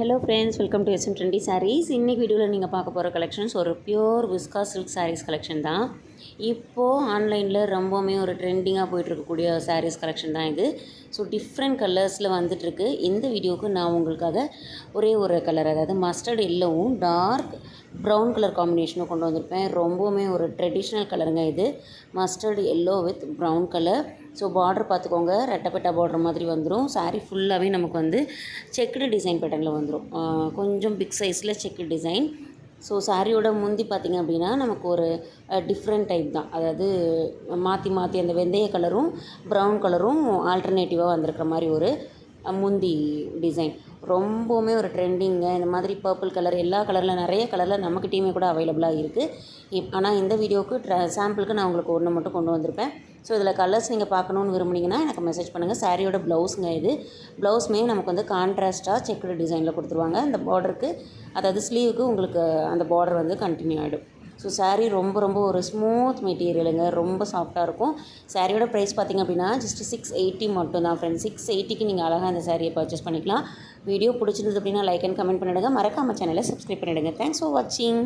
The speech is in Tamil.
Hello friends welcome to SM trendy sarees இன்றைக்கி வீடியோவில் நீங்கள் பார்க்க போகிற கலெக்ஷன்ஸ் ஒரு pure viscose silk sarees collection தான். இப்போது ஆன்லைனில் ரொம்பவுமே ஒரு ட்ரெண்டிங்காக போயிட்டுருக்கக்கூடிய சாரீஸ் கலெக்ஷன் தான் இது. ஸோ டிஃப்ரெண்ட் கலர்ஸில் வந்துட்டுருக்கு இந்த வீடியோவுக்கு நான் உங்களுக்காக ஒரே ஒரு கலர் அதாவது மஸ்டர்ட் எல்லோவும் டார்க் ப்ரௌன் கலர் காம்பினேஷனும் கொண்டு வந்திருப்பேன். ரொம்பவுமே ஒரு ட்ரெடிஷ்னல் கலருங்க இது. Mustard yellow with brown colour so border பார்த்துக்கோங்க. ரெட்டப்பட்டா பார்டர் மாதிரி வந்துடும் சாரீ ஃபுல்லாகவே நமக்கு வந்து செக்குடு டிசைன் பேட்டர்னில் வந்துடும் கொஞ்சம் பிக் சைஸில் செக்கு டிசைன் ஸோ சாரியோட முந்தி பார்த்திங்க அப்படின்னா நமக்கு ஒரு டிஃப்ரெண்ட் டைப் தான். அதாவது மாற்றி மாற்றி அந்த வெந்தய கலரும் ப்ரௌன் கலரும் ஆல்டர்னேட்டிவாக வந்திருக்கிற மாதிரி ஒரு முந்தி டிசைன் ரொம்பவுமே ஒரு ட்ரெண்டிங்க இந்த மாதிரி பர்பிள் கலர் எல்லா கலரில் நிறைய கலரில் நம்மக்கிட்டேயுமே கூட அவைலபிளாக இருக்குது இப் ஆனால் இந்த வீடியோவுக்கு ட்ர சாம்பிளுக்கு நான் உங்களுக்கு ஒன்று மட்டும் கொண்டு வந்திருப்பேன். ஸோ இதில் கலர்ஸ் நீங்கள் பார்க்கணுன்னு விரும்புனீங்கன்னா எனக்கு மெசேஜ் பண்ணுங்கள் சாரியோட ப்ளவுஸுங்க இது. ப்ளவுஸுமே நமக்கு வந்து கான்ட்ராஸ்ட்டாக செக்குடு டிசைனில் கொடுத்துருவாங்க. அந்த பார்டருக்கு அதாவது ஸ்லீவுக்கு உங்களுக்கு அந்த பார்டர் வந்து கண்டினியூ ஆகிடும் ஸோ சாரீ ரொம்ப ரொம்ப ஒரு ஸ்மூத் மெட்டீரியலுங்க ரொம்ப சாஃப்டாக இருக்கும். சாரியோட ப்ரைஸ் பார்த்திங்க அப்படின்னா ஜஸ்ட் சிக்ஸ் எயிட்டி மட்டும் தான் ஃப்ரெண்ட்ஸ் சிக்ஸ் எயிட்டிக்கு நீங்கள் அழகாக அந்த சாரியை பர்ச்சேஸ் பண்ணிக்கலாம். வீடியோ பிடிச்சிருந்தது அப்படின்னா லைக் அண்ட் கமெண்ட் பண்ணிவிடுங்க மறக்காம சேனலை சப்ஸ்கிரைப் பண்ணிவிடுங்க தேங்க்ஸ் ஃபார் வாட்சிங்